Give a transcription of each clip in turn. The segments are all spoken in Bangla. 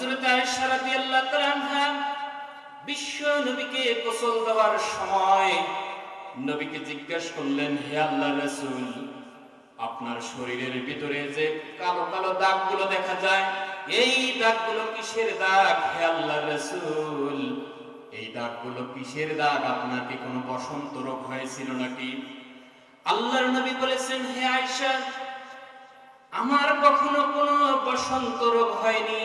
হযরত আয়েশা রাদিয়াল্লাহু তাআলা বিশ্ব নবীকে গোসল দেওয়ার সময় নবীকে জিজ্ঞাসা করলেন, হে আল্লাহর রাসূল, আপনার শরীরের ভিতরে যে কালো কালো দাগগুলো দেখা যায়, এই দাগগুলো কিসের দাগ? হে আল্লাহর রাসূল, এই দাগগুলো কিসের দাগ? আপনার কি কোনো বসন্ত রোগ হয়েছিল নাকি? আল্লাহর নবী বলেছেন, হে আয়েশা, আমার কখনো কোনো বসন্ত রোগ হয়নি।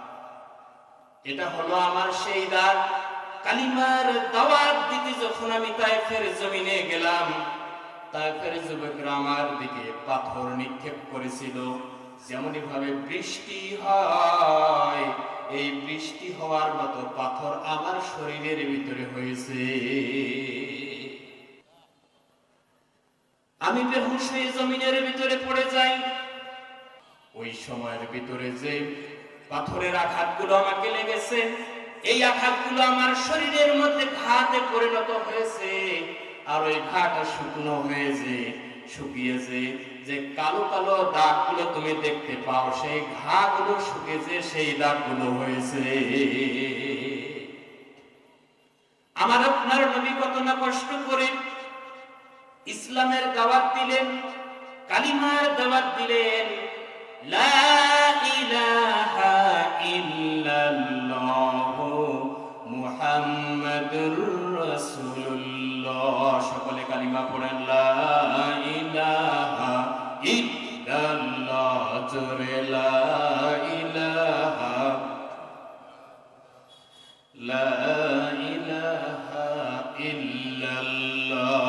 এটা হলো আমার সেই দাগ কালিমার দাওয়াত দিতে যখন আমি তায়েফের জমিনে গেলাম তায়েফের যুবকরা আমার দিকে পাথর নিক্ষেপ করেছিল। যেমনই ভাবে বৃষ্টি হয়, এই বৃষ্টি হওয়ার মতো পাথর আমার শরীরের ভিতরে হয়েছে। আমি বেহুশ হয়ে জমিনের ভিতরে পড়ে যাই। ওই সময়ের ভিতরে যে পাথরের আঘাতগুলো আমাকে লেগেছে। এই আঘাতগুলো আমার শরীরের মধ্যে ঘাতে পরিণত হয়েছে। আর ওই ঘাটা শুকনো হয়েছে, শুকিয়েছে। যে কালো কালো দাগগুলো তুমি দেখতে পাও, সেই ঘাগুলো শুকিয়েছে, সেই দাগগুলো হয়েছে। আমার আপনার নবী কত না কষ্ট করে ইসলামের দাওয়াত দিলেন, কালিমার দাওয়াত দিলেন। লা কালিমা পড়েন লা ইলাহা ইল্লাল্লাহ জোরে লা ইলাহা লা ইলাহা ইল্লাল্লাহ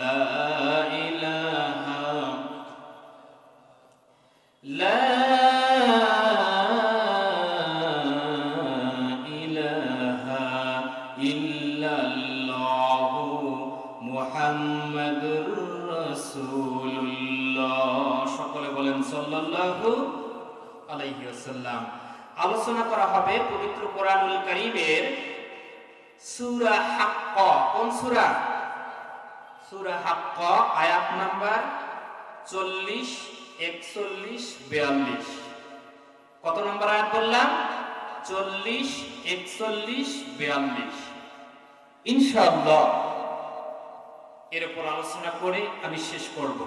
লা ইলাহা লা সকলে বলেন সাল্লাল্লাহু আলাইহি আলোচনা করা হবে পবিত্র কোরআনুল কারীমের সূরা হাক্কা। কোন সূরা? সূরা হাক্কা, আয়াত নাম্বার 40 41 42 কত নম্বর আয়াত বললাম? 40 41 42 ইনশাআল্লাহ। এর উপর আলোচনা করে আমি শেষ করব।